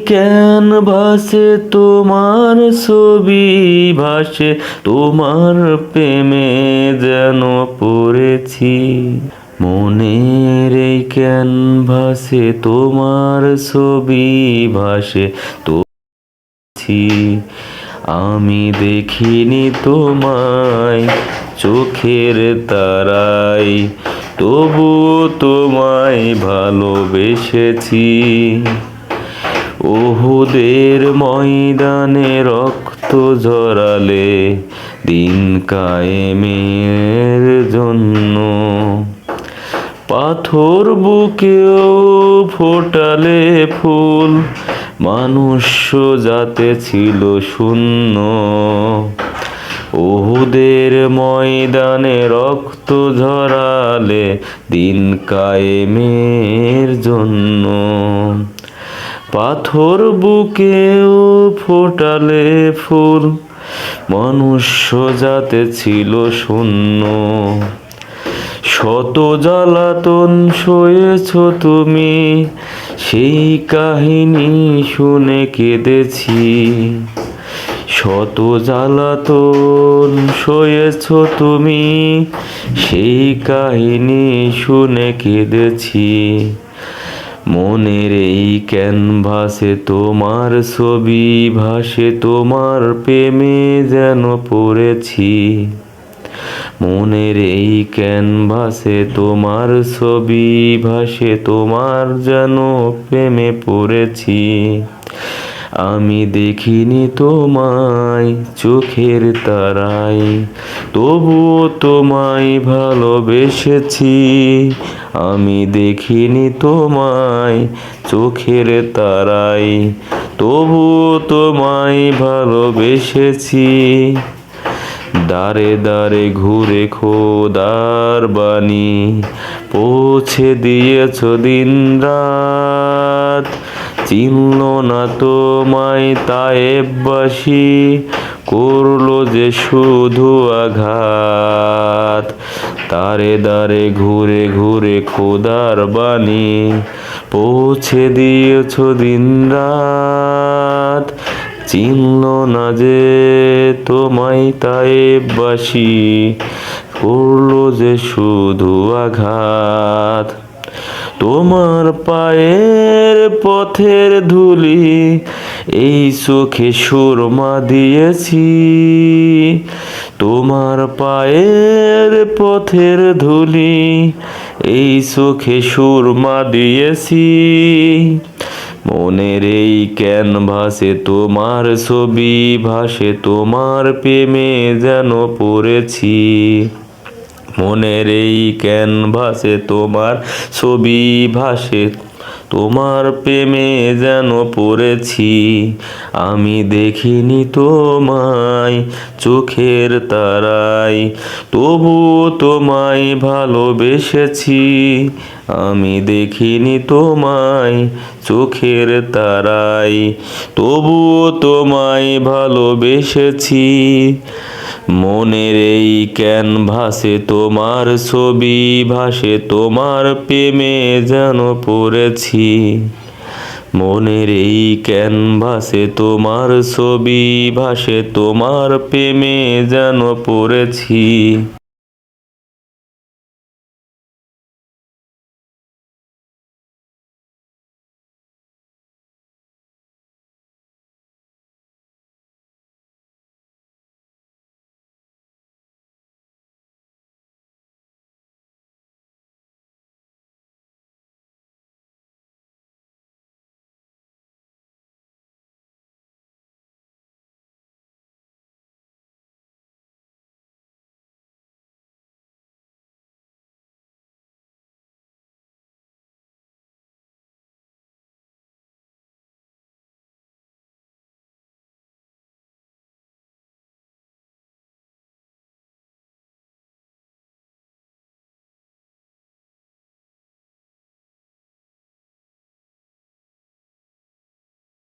এই ক্যানভাসে তোমার ছবি ভাসে? তোমার প্রেমে যেন পড়েছি। মনের এই ক্যানভাসে তোমার ছবি ভাসে? তো আমি দেখিনি তোমায় চোখের তারাই। তবু তোমায় ভালোবেসেছি। ওহুদের ময়দানে রক্ত জড়ালে দিন কায়েমের জন্য। পাথর বুকেও ফোটালে ফুল মানুষ যাতে ছিল শূন্য। ওহুদের ময়দানে রক্ত ঝরালে দিন কায়েমের জন্য। পাথর বুকেও ফোটালে ফুল, মনুষ্য যাতে ছিল শূন্য। শত জ্বালাতন সয়েছ তুমি, সেই কাহিনী শুনে কেঁদেছি। শত জ্বালাতন সয়েছ তুমি, সেই কাহিনী শুনে কেঁদেছি। মনের এই ক্যানভাসে তোমার ছবি ভাসে, তোমার প্রেমে যেন পড়েছি। মনের এই ক্যানভাসে তোমার ছবি ভাসে, তোমার যেন প্রেমে পড়েছি। আমি দেখিনি তোমায় চোখের তারায়, তবুও তোমায় ভালোবেসেছি। আমি দেখিনি তোমায় চোখের তারায়, তবুও তোমায় ভালোবেসেছি। দাঁড়ে দাঁড়ে ঘুরে খোদার বাণী পৌঁছে দিয়েছ দিন রাত চিনল না তোমায় তায়েববাসী করল যে শুধু আঘাত। তারে দারে ঘুরে ঘুরে খোদার বাণী পৌঁছে দিয়েছ দিন রাত। চিনল না যে তোমায় তায়েববাসী করল যে শুধু আঘাত। তোমার পায়ের পথের ধুলি, এই চোখে সুরমা দিয়েছি। তোমার পায়ের পথের ধুলি, এই চোখে সুরমা দিয়েছি। মনের এই ক্যানভাসে তোমার ছবি ভাসে, তোমার প্রেমে যেন পড়েছি। মনের এই ক্যানভাসে তোমার ছবি ভাসে, তোমার প্রেমে যেন পড়েছি। আমি দেখিনি তোমায় চোখের তারাই তবু তোমায় ভালোবেসেছি। আমি দেখিনি তোমায় চোখের তারাই তবু তোমায় ভালোবেসেছি। মনের এই ক্যানভাসে তোমার ছবি ভাসে, তোমার প্রেমে যেন পড়েছি। মনের এই ক্যানভাসে তোমার ছবি ভাসে, তোমার প্রেমে যেন পড়েছি।